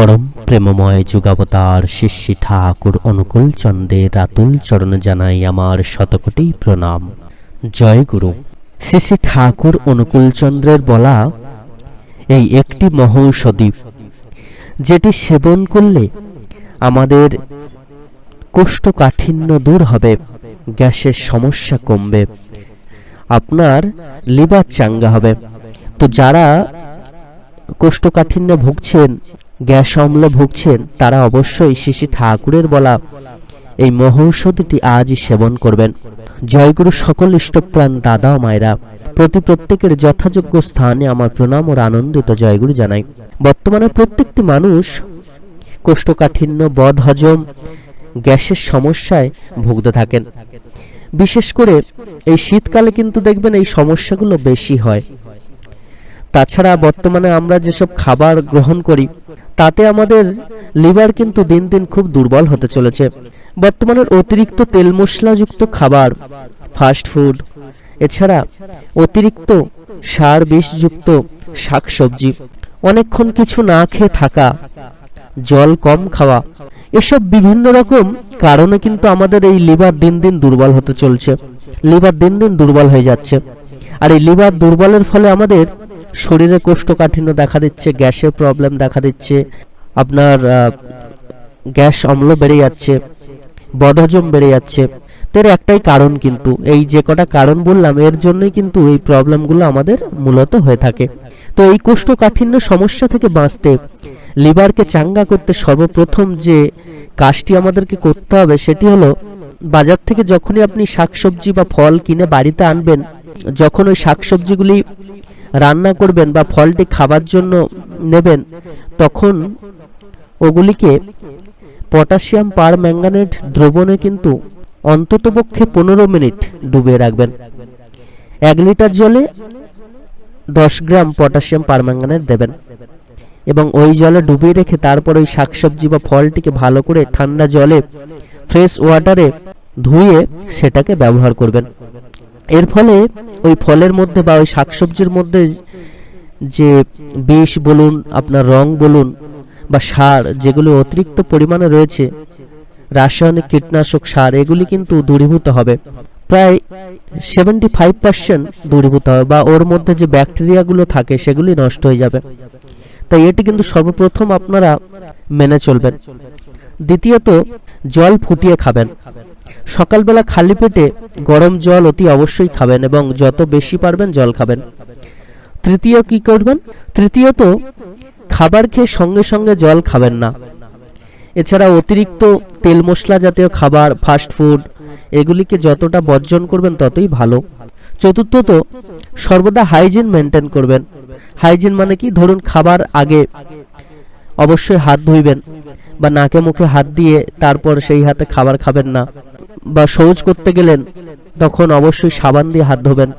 পরম প্রেমময় যুগাবতার শিষ্যী ঠাকুর অনুকূল চন্দ্রের রাতুল চরণে জানাই আমার শতকোটি প্রণাম। জয় গুরু। শ্রী ঠাকুর অনুকূল চন্দ্রের বলা এই একটি মহৌষধি, যেটি সেবন করলে আমাদের কোষ্ঠকাঠিন্য দূর হবে, গ্যাসের সমস্যা কমবে, আপনার লিভার চাঙ্গা হবে। তো যারা কোষ্ঠকাঠিন্য ভুগছেন গ্যাস অম্ল ভুগছেন, তারা অবশ্যই শিশি ঠাকুরের বলা। এই মহৌষধিটি আজই সেবন করবেন। জয়গুরু সকল ইষ্টপ্রাণ দাদা ও মায়েরা, প্রতি প্রত্যেকের যথাযোগ্য স্থানে আমার প্রণাম ও আনন্দিত জয়গুরু জানাই। বর্তমানে প্রত্যেকটি মানুষ কোষ্ঠকাঠিন্য, বদ হজম, গ্যাসের সমস্যায় ভুগতে থাকেন। বিশেষ করে এই শীতকালে কিন্তু দেখবেন এই সমস্যাগুলো বেশি হয়। তাছাড়া বর্তমানে আমরা যেসব খাবার গ্রহণ করি, তাতে আমাদের লিভার কিন্তু দিন দিন খুব দুর্বল হতে চলেছে। বর্তমানের অতিরিক্ত তেল মশলাযুক্ত খাবার, ফাস্ট ফুড, এছাড়া অতিরিক্ত সার বিষযুক্ত শাকসবজি, অনেকক্ষণ কিছু না খেয়ে থাকা, জল কম খাওয়া, এসব বিভিন্ন রকম কারণে কিন্তু আমাদের এই লিভার দিন দিন দুর্বল হতে চলছে। লিভার দিন দিন দুর্বল হয়ে যাচ্ছে। আর এই লিভার দুর্বলের ফলে আমাদের শরীরে কোষ্ঠকাঠিন্য দেখা দিচ্ছে গ্যাসের প্রবলেম দেখা দিচ্ছে, আপনার গ্যাস অম্ল বেড়ে যাচ্ছে, বদহজম বেড়ে যাচ্ছে। তো এর একটাই কারণ কিন্তু, এই যে কটা কারণ বললাম, এর জন্যই কিন্তু এই প্রবলেমগুলো আমাদের মূলত হয়ে থাকে। তো এই কোষ্ঠকাঠিন্য সমস্যা থেকে বাঁচতে, লিভারকে চাঙ্গা করতে সর্বপ্রথম যে কাজটি আমাদেরকে করতে হবে, সেটি হলো, বাজার থেকে যখনই আপনি শাকসবজি বা ফল কিনে বাড়িতে আনবেন, যখন ওই শাকসবজিগুলি রান্না করবেন বা ফলটি খাবার জন্য নেবেন, তখন ওগুলিকে পটাশিয়াম পার ম্যাঙ্গানেট দ্রবণে কিন্তু অন্ততপক্ষে পনেরো মিনিট ডুবিয়ে রাখবেন। এক লিটার জলে দশ গ্রাম পটাশিয়াম পার ম্যাঙ্গানেট দেবেন এবং ওই জলে ডুবিয়ে রেখে তারপর ওই শাকসবজি বা ফলটিকে ভালো করে ঠান্ডা জলে ফ্রেশ ওয়াটারে ধুয়ে সেটাকে ব্যবহার করবেন। এর ফলে ওই ফলের মধ্যে বা ওই শাকসবজির মধ্যে যে বিষ বলুন, আপনার রং বলুন বা সার যেগুলো অতিরিক্ত পরিমাণে রয়েছে, রাসায়নিক কীটনাশক সার, এগুলি কিন্তু দূরীভূত হবে। প্রায় সেভেন্টি ফাইভ পার্সেন্ট দূরীভূত হবে বা ওর মধ্যে যে ব্যাকটেরিয়াগুলো থাকে সেগুলি নষ্ট হয়ে যাবে। তাই এটি কিন্তু সর্বপ্রথম আপনারা মেনে চলবেন। দ্বিতীয়ত, জল ফুটিয়ে খাবেন। সকালবেলা খালি পেটে গরম জল অতি অবশ্যই খাবেন এবং যত বেশি পারবেন জল খাবেন। তৃতীয় কি করবেন? তৃতীয়ত, খাবার খেয়ে সঙ্গে সঙ্গে জল খাবেন না। এছাড়া অতিরিক্ত তেল মশলা জাতীয় খাবার ফাস্ট ফুড এগুলিকে যতটা বর্জন করবেন ততই ভালো। চতুর্থত, সর্বদা হাইজিন মেনটেন করবেন। হাইজিন মানে কি? ধরুন খাবার আগে অবশ্যই হাত ধুইবেন বা নাকে মুখে হাত দিয়ে তারপর সেই হাতে খাবার খাবেন না বা শৌচ করতে গেলেন, তখন অবশ্যই সাবান দিয়ে হাত ধোবেন।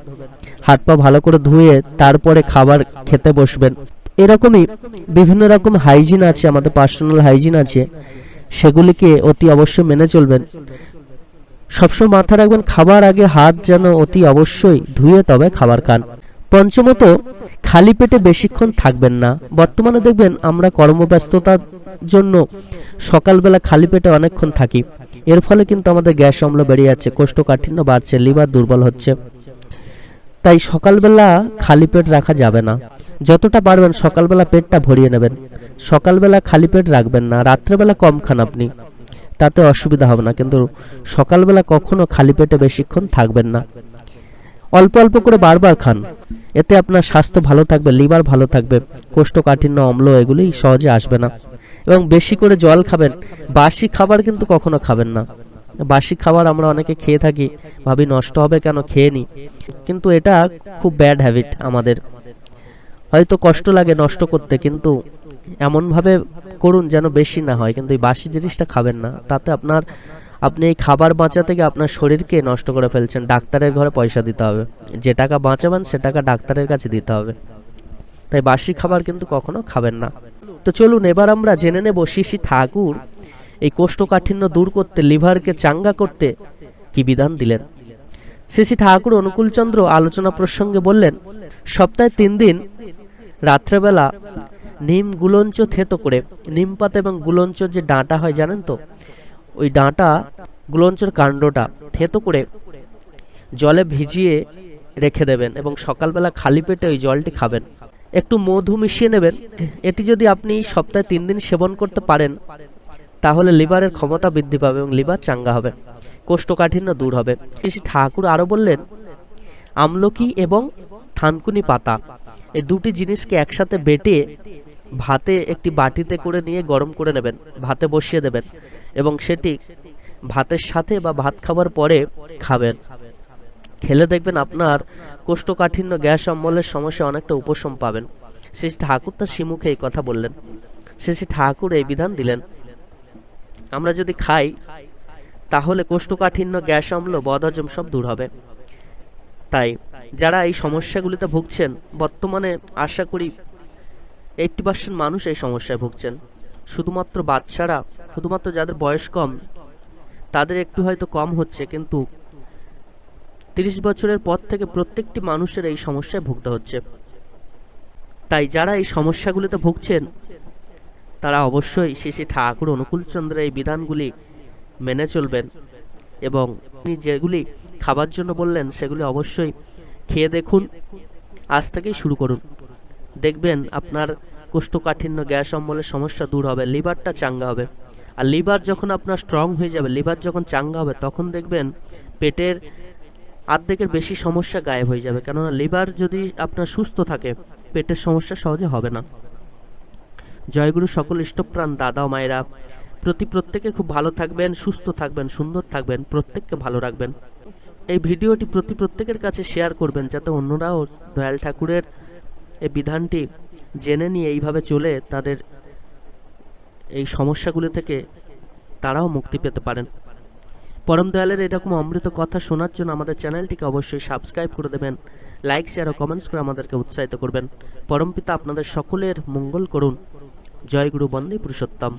হাত পা ভালো করে ধুয়ে তারপরে খাবার খেতে বসবেন। এরকমই বিভিন্ন রকম হাইজিন আছে, আমাদের পার্সোনাল হাইজিন আছে। সেগুলিকে অতি অবশ্যই মেনে চলবেন। সবসময় মাথা রাখবেন, খাবার আগে হাত যেন অতি অবশ্যই ধুয়ে তবে খাবার খান। পঞ্চমত, খালি পেটে বেশিক্ষণ থাকবেন না। বর্তমানে দেখবেন আমরা কর্মব্যস্ততার জন্য সকালবেলা খালি পেটে অনেকক্ষণ থাকি। এর ফলে কিন্তু আমাদের গ্যাস অম্ল বেড়ে যাচ্ছে, কোষ্ঠকাঠিন্য বাড়ছে, লিভার দুর্বল হচ্ছে। তাই সকালবেলা খালি পেট রাখা যাবে না। যতটা পারবেন সকালবেলা পেটটা ভরিয়ে নেবেন। সকালবেলা খালি পেট রাখবেন না। রাত্রেবেলা কম খান আপনি। তাতে অসুবিধা হবে না, কিন্তু সকালবেলা কখনো খালি পেটে বেশিক্ষণ থাকবেন না। অল্প অল্প করে বারবার খান। এতে আপনার স্বাস্থ্য ভালো থাকবে, লিভার ভালো থাকবে, কোষ্ঠকাঠিন্য, অম্ল এগুলি সহজে আসবে না। এবং বেশি করে জল খাবেন, বাসি খাবার কিন্তু কখনো খাবেন না। বাসি খাবার আমরা অনেকে খেয়ে থাকি, ভাবি নষ্ট হবে কেন, খেয়ে নি। কিন্তু এটা খুব ব্যাড হ্যাবিট আমাদের। হয়তো কষ্ট লাগে নষ্ট করতে, কিন্তু এমনভাবে করুন যেন বেশি না হয়, কিন্তু এই বাসি জিনিসটা খাবেন না। তাতে আপনার, আপনি এই খাবার বাঁচাতে গিয়ে আপনার শরীরকে নষ্ট করে ফেলছেন। ডাক্তারের ঘরে পয়সা দিতে হবে। যে টাকা বাঁচাবেন, সে টাকা ডাক্তারের কাছে দিতে হবে। তাই বাসি খাবার কিন্তু কখনো খাবেন না। তো চলুন, এবার আমরা জেনে নেব শিশি ঠাকুর এই কোষ্ঠকাঠিন্য দূর করতে, লিভারকে চাঙ্গা করতে কি বিধান দিলেন। শ্রী ঠাকুর অনুকূলচন্দ্র আলোচনা প্রসঙ্গে বললেন, সপ্তাহে তিন দিন, রাত্রেবেলা নিম গুলঞ্চ থেতো করে, নিম পাতা এবং গুলঞ্চর যে ডাঁটা হয়, জানেন তো? ওই ডাঁটা, গুলঞ্চর কাণ্ডটা থেতো করে জলে ভিজিয়ে রেখে দেবেন এবং সকালবেলা খালি পেটে ওই জলটি খাবেন। একটু মধু মিশিয়ে নেবেন। এটি যদি আপনি সপ্তাহে তিন দিন সেবন করতে পারেন, তাহলে লিভারের ক্ষমতা বৃদ্ধি পাবে এবং লিভার চাঙ্গা হবে, কোষ্ঠকাঠিন্য দূর হবে। শ্রী ঠাকুর আরও বললেন, আমলকি এবং থানকুনি পাতা, এই দুটি জিনিসকে একসাথে বেটে ভাতে একটি বাটিতে করে নিয়ে গরম করে নেবেন, ভাতে বসিয়ে দেবেন এবং সেটি ভাতের সাথে বা ভাত খাবার পরে খাবেন। খেলে দেখবেন আপনার কোষ্ঠকাঠিন্য, গ্যাস অম্বলের সমস্যা অনেকটা উপশম পাবেন। শ্রী ঠাকুর তার শিমুখে এই কথা বললেন। শ্রী ঠাকুর এই বিধান দিলেন, আমরা যদি খাই, তাহলে কোষ্ঠকাঠিন্য, গ্যাস অম্ল, বদহজম সব দূর হবে। তাই যারা এই সমস্যাগুলিতে ভুগছেন, বর্তমানে আশা করি এইটটি পার্সেন্ট মানুষ এই সমস্যায় ভুগছেন। শুধুমাত্র বাচ্চারা, শুধুমাত্র যাদের বয়স কম, তাদের একটু হয়তো কম হচ্ছে, কিন্তু তিরিশ বছরের পর থেকে প্রত্যেকটি মানুষের এই সমস্যায় ভুগতে হচ্ছে। তাই যারা এই সমস্যাগুলিতে ভুগছেন, তারা অবশ্যই শ্রী শ্রী ঠাকুর অনুকূলচন্দ্রের এই বিধানগুলি মেনে চলবেন এবং তিনি যেগুলি খাবার জন্য বললেন, সেগুলি অবশ্যই খেয়ে দেখুন, আজ থেকেই শুরু করুন। দেখবেন আপনার কোষ্ঠকাঠিন্য, গ্যাস অম্বলের সমস্যা দূর হবে, লিভারটা চাঙ্গা হবে। আর লিভার যখন আপনার স্ট্রং হয়ে যাবে, লিভার যখন চাঙ্গা হবে, তখন দেখবেন পেটের আর্ধেকের বেশি সমস্যা গায়েব হয়ে যাবে। কেননা লিভার যদি আপনার সুস্থ থাকে, পেটের সমস্যা সহজে হবে না। জয়গুরু সকল ইষ্টপ্রাণ, দাদা ও মায়েরা, প্রতি প্রত্যেকে খুব ভালো থাকবেন, সুস্থ থাকবেন, সুন্দর থাকবেন, প্রত্যেককে ভালো রাখবেন। এই ভিডিওটি প্রতি প্রত্যেকের কাছে শেয়ার করবেন, যাতে অন্যরাও দয়াল ঠাকুরের এই বিধানটি জেনে নিয়ে এইভাবে চলে তাদের এই সমস্যাগুলি থেকে তারাও মুক্তি পেতে পারেন। পরম দয়ালের এরকম অমৃত কথা শোনার জন্য আমাদের চ্যানেলটিকে অবশ্যই সাবস্ক্রাইব করে দেবেন, লাইক, শেয়ার ও কমেন্টস করে আমাদেরকে উৎসাহিত করবেন। পরম পিতা, আপনাদের সকলের মঙ্গল করুন। জয় গুরু বন্দে পুরুষোত্তম।